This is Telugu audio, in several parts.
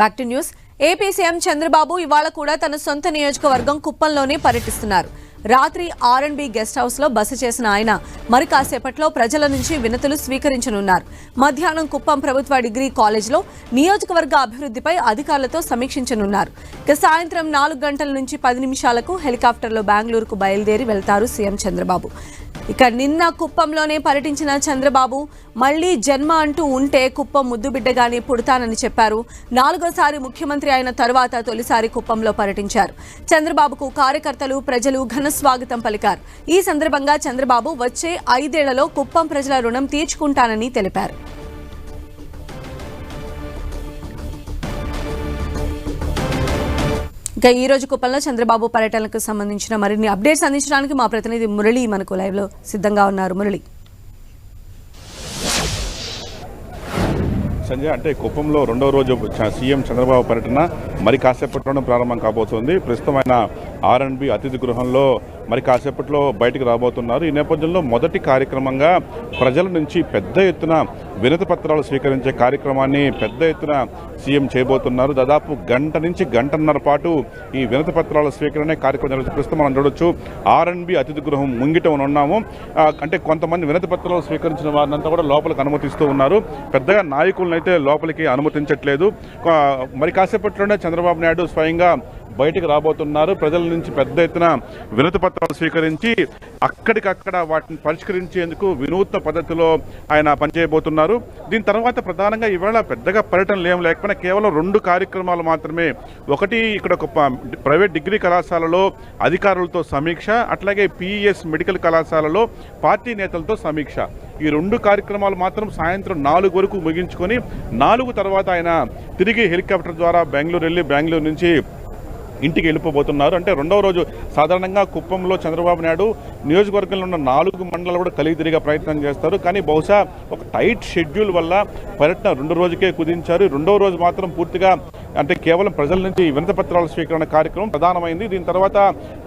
Back to news AP CM Chandrababu ఇవాళ కూడా తన సొంత నియోజకవర్గం కుప్పంలోనే పర్యటిస్తున్నారు. రాత్రి ఆర్ అండ్ బి గెస్ట్ హౌస్లో బస చేసిన ఆయన మరి కాసేపట్లో ప్రజల నుంచి వినతులు స్వీకరించనున్నారు. మధ్యాహ్నం కుప్పం ప్రభుత్వ డిగ్రీ కాలేజ్లో నియోజకవర్గ అభివృద్ధిపై అధికారులతో సమీక్షించనున్నారు. ఇక సాయంత్రం నాలుగు గంటల నుంచి పది నిమిషాలకు హెలికాప్టర్లో బెంగళూరుకు బయలుదేరి వెళ్తారు సీఎం చంద్రబాబు ఇక నిన్న కుప్పంలోనే పర్యటించిన చంద్రబాబు మళ్ళీ జన్మ అంటూ ఉంటే కుప్పం ముద్దుబిడ్డగానే పుడతానని చెప్పారు. నాలుగోసారి ముఖ్యమంత్రి అయిన తరువాత తొలిసారి కుప్పంలో పర్యటించారు. చంద్రబాబుకు కార్యకర్తలు ప్రజలు ఘన స్వాగతం పలికారు. ఈ సందర్భంగా చంద్రబాబు వచ్చే ఐదేళ్ళలో కుప్పం ప్రజల రుణం తీర్చుకుంటానని తెలిపారు. ఇక ఈ రోజు కుప్పంలో చంద్రబాబు పర్యటనకు సంబంధించిన మరిన్ని అప్డేట్స్ అందించడానికి మా ప్రతినిధి మురళి మనకు లైవ్లో సిద్ధంగా ఉన్నారు. మురళి. సంజయ్ అంటే కుప్పంలో రెండో రోజు సీఎం చంద్రబాబు పర్యటన మరి కాసేపట్లోనే ప్రారంభం కాబోతోంది. ప్రస్తుతం ఆయన ఆర్ అండ్ బి అతిథి గృహంలో మరి కాసేపట్లో బయటకు రాబోతున్నారు. ఈ నేపథ్యంలో మొదటి కార్యక్రమంగా ప్రజల నుంచి పెద్ద ఎత్తున వినతి పత్రాలు స్వీకరించే కార్యక్రమాన్ని పెద్ద ఎత్తున సీఎం చేయబోతున్నారు. దాదాపు గంట నుంచి గంటన్నర పాటు ఈ వినతి పత్రాల స్వీకరణ కార్యక్రమం జరుగుతుంది ప్రస్తుతం మనం చూడొచ్చు. ఆర్ఎన్బి అతిథి గృహం ముంగిట ఉన్నాము. అంటే కొంతమంది వినతి పత్రాలు స్వీకరించిన వారినంతా కూడా లోపలికి అనుమతిస్తూ ఉన్నారు. పెద్దగా నాయకులను అయితే లోపలికి అనుమతించట్లేదు. మరి కాసేపట్లోనే చంద్రబాబు నాయుడు స్వయంగా బయటకు రాబోతున్నారు. ప్రజల నుంచి పెద్ద ఎత్తున వినతి పత్రాలు స్వీకరించి అక్కడికక్కడ వాటిని పరిష్కరించేందుకు వినూత్న పద్ధతిలో ఆయన పనిచేయబోతున్నారు. దీని తర్వాత ప్రధానంగా ఈవేళ పెద్దగా పర్యటనలు ఏం లేకపోయినా కేవలం రెండు కార్యక్రమాలు మాత్రమే. ఒకటి ఇక్కడ ఒక ప్రైవేట్ డిగ్రీ కళాశాలలో అధికారులతో సమీక్ష అట్లాగే పిఈఎస్ మెడికల్ కళాశాలలో పార్టీ నేతలతో సమీక్ష. ఈ రెండు కార్యక్రమాలు మాత్రం సాయంత్రం నాలుగు వరకు ముగించుకొని నాలుగు తర్వాత ఆయన తిరిగి హెలికాప్టర్ ద్వారా బెంగళూరు వెళ్ళి బెంగళూరు నుంచి ఇంటికి వెళ్ళిపోబోతున్నారు. అంటే రెండవ రోజు సాధారణంగా కుప్పంలో చంద్రబాబు నాయుడు నియోజకవర్గంలో ఉన్న నాలుగు మండలాలు కూడా కలిగి తిరిగే ప్రయత్నం చేస్తారు. కానీ బహుశా ఒక టైట్ షెడ్యూల్ వల్ల పర్యటన రెండు రోజుకే కుదించారు. రెండవ రోజు మాత్రం పూర్తిగా అంటే కేవలం ప్రజల నుంచి వినతి పత్రాల స్వీకరణ కార్యక్రమం ప్రధానమైంది. దీని తర్వాత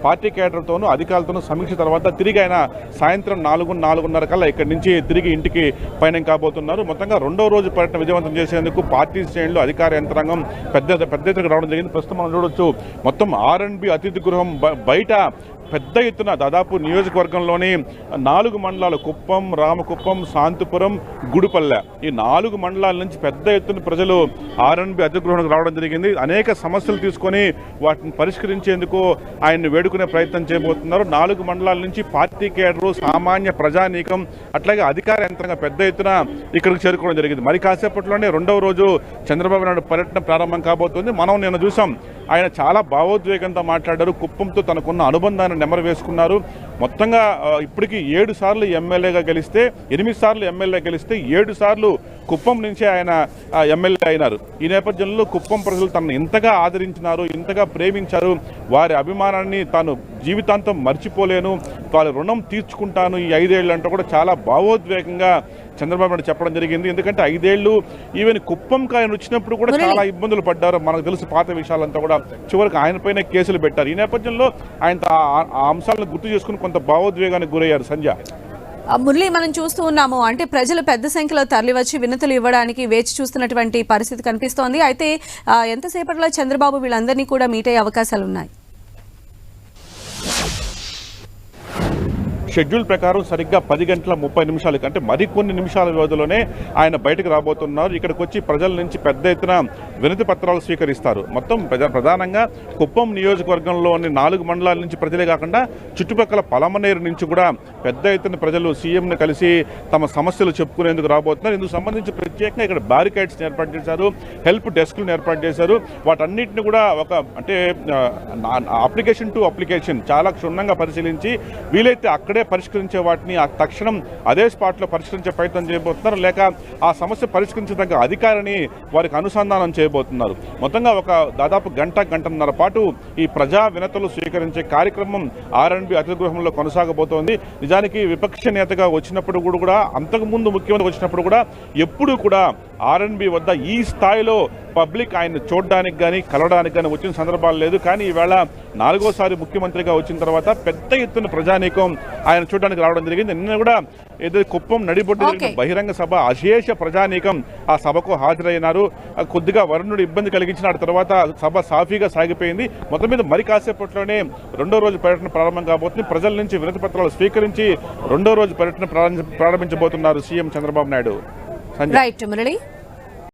పార్టీ కేడర్తోనూ అధికారులతోనూ సమీక్ష తర్వాత తిరిగి ఆయన సాయంత్రం నాలుగు నాలుగున్నర కల్లా ఇక్కడి నుంచి తిరిగి ఇంటికి పయనం కాబోతున్నారు. మొత్తంగా రెండో రోజు పర్యటన విజయవంతం చేసేందుకు పార్టీ శ్రేణులు అధికార యంత్రాంగం పెద్ద పెద్ద ఎత్తున రావడం జరిగింది ప్రస్తుతం మనం చూడొచ్చు మొత్తం ఆర్ అండ్ బి అతిథి గృహం బ- బయట పెద్ద ఎత్తున దాదాపు నియోజకవర్గంలోని నాలుగు మండలాలు కుప్పం రామకుప్పం శాంతిపురం గుడిపల్లె. ఈ నాలుగు మండలాల నుంచి పెద్ద ఎత్తున ప్రజలు ఆర్ఎన్బి అధిగృహణకు రావడం జరిగింది. అనేక సమస్యలు తీసుకొని వాటిని పరిష్కరించేందుకు ఆయన్ని వేడుకునే ప్రయత్నం చేయబోతున్నారు. నాలుగు మండలాల నుంచి పార్టీ కేడరు సామాన్య ప్రజానీకం అట్లాగే అధికార యంత్రంగా పెద్ద ఎత్తున ఇక్కడికి చేరుకోవడం జరిగింది. మరి కాసేపట్లోనే రెండవ రోజు చంద్రబాబు నాయుడు పర్యటన ప్రారంభం కాబోతుంది. మనం నిన్న చూసాం ఆయన చాలా భావోద్వేగంతో మాట్లాడారు. కుప్పంతో తనకున్న అనుబంధాన్ని నెమరు వేసుకున్నారు. మొత్తంగా ఇప్పటికీ ఏడు సార్లు ఎమ్మెల్యేగా గెలిస్తే ఎనిమిది సార్లు ఎమ్మెల్యే గెలిస్తే ఏడు సార్లు కుప్పం నుంచే ఆయన ఎమ్మెల్యే అయినారు. ఈ నేపథ్యంలో కుప్పం ప్రజలు తనను ఇంతగా ఆదరించినారు ఇంతగా ప్రేమించారు. వారి అభిమానాన్ని తాను జీవితాంతం మర్చిపోలేను. వాళ్ళ రుణం తీర్చుకుంటాను ఈ ఐదేళ్ళు అంటూ కూడా చాలా భావోద్వేగంగా చంద్రబాబు నాయుడు చెప్పడం జరిగింది. ఎందుకంటే ఐదేళ్ళు ఈవెన్ కుప్పంకి ఆయన వచ్చినప్పుడు కూడా. చాలా ఇబ్బందులు పడ్డారు. మనకు తెలుసు పాత విషయాలంతా కూడా. చివరికి ఆయన పైన కేసులు పెట్టారు. ఈ నేపథ్యంలో ఆయన ఆ- ఆ అంశాలను గుర్తు చేసుకుని కొంత భావోద్వేగానికి గురయ్యారు సంజయ్ మురళి మనం చూస్తూ ఉన్నాము. అంటే ప్రజలు పెద్ద సంఖ్యలో తరలివచ్చి వినతులు ఇవ్వడానికి వేచి చూస్తున్నటువంటి పరిస్థితి కనిపిస్తోంది. అయితే ఎంతసేపట్లో చంద్రబాబు వీళ్ళందరినీ కూడా మీట్ అయ్యే అవకాశాలు ఉన్నాయి షెడ్యూల్ ప్రకారం సరిగ్గా పది గంటల ముప్పై నిమిషాలకి అంటే మరికొన్ని నిమిషాల వ్యవధిలోనే ఆయన బయటకు రాబోతున్నారు. ఇక్కడికి వచ్చి ప్రజల నుంచి పెద్ద ఎత్తున వినతి పత్రాలు స్వీకరిస్తారు. మొత్తం ప్రధానంగా కుప్పం నియోజకవర్గంలోని నాలుగు మండలాల నుంచి ప్రజలే కాకుండా చుట్టుపక్కల పలమనేరు నుంచి కూడా పెద్ద ఎత్తున ప్రజలు సీఎంని కలిసి తమ సమస్యలు చెప్పుకునేందుకు రాబోతున్నారు. ఇందుకు సంబంధించి ప్రత్యేకంగా ఇక్కడ బ్యారికేడ్స్ ఏర్పాటు చేశారు హెల్ప్ డెస్క్లను ఏర్పాటు చేశారు. వాటన్నిటిని కూడా ఒక అంటే అప్లికేషన్ టు అప్లికేషన్ చాలా క్షుణ్ణంగా పరిశీలించి వీలైతే అక్కడే పరిష్కరించే వాటిని ఆ తక్షణం అదే స్పాట్లో పరిష్కరించే ప్రయత్నం చేయబోతున్నారు. లేక ఆ సమస్య పరిష్కరించదగ్గ అధికారిని వారికి అనుసంధానం చేయబోతున్నారు. మొత్తంగా ఒక దాదాపు గంట గంటన్నర పాటు ఈ ప్రజా వినతులు స్వీకరించే కార్యక్రమం ఆర్ఎండ్బి అతిథి గృహంలో కొనసాగబోతోంది. నిజానికి విపక్ష నేతగా వచ్చినప్పుడు కూడా కూడా అంతకుముందు ముఖ్యమంత్రి వచ్చినప్పుడు కూడా ఎప్పుడూ కూడా ఆర్ఎన్బి వద్ద ఈ స్థాయిలో పబ్లిక్ ఆయన చూడడానికి కానీ కలవడానికి కానీ వచ్చిన సందర్భాలు లేదు. కానీ ఈవేళ నాలుగోసారి ముఖ్యమంత్రిగా వచ్చిన తర్వాత పెద్ద ఎత్తున ప్రజానీకం ఆయన చూడడానికి రావడం జరిగింది. నిన్న కూడా ఏదో కుప్పం నడిబొడ్డు. బహిరంగ సభ అశేష ప్రజానీకం ఆ సభకు హాజరైనారు కొద్దిగా వరుణుడు ఇబ్బంది కలిగించిన ఆ తర్వాత సభ సాఫీగా సాగిపోయింది. మొత్తం మీద మరి కాసేపట్లోనే రెండో రోజు పర్యటన ప్రారంభం కాబోతుంది. ప్రజల నుంచి వినతి పత్రాలు స్వీకరించి రెండో రోజు పర్యటన ప్రారంభ- ప్రారంభించబోతున్నారు సీఎం చంద్రబాబు నాయుడు. సంజయ్ రైట్ మురళి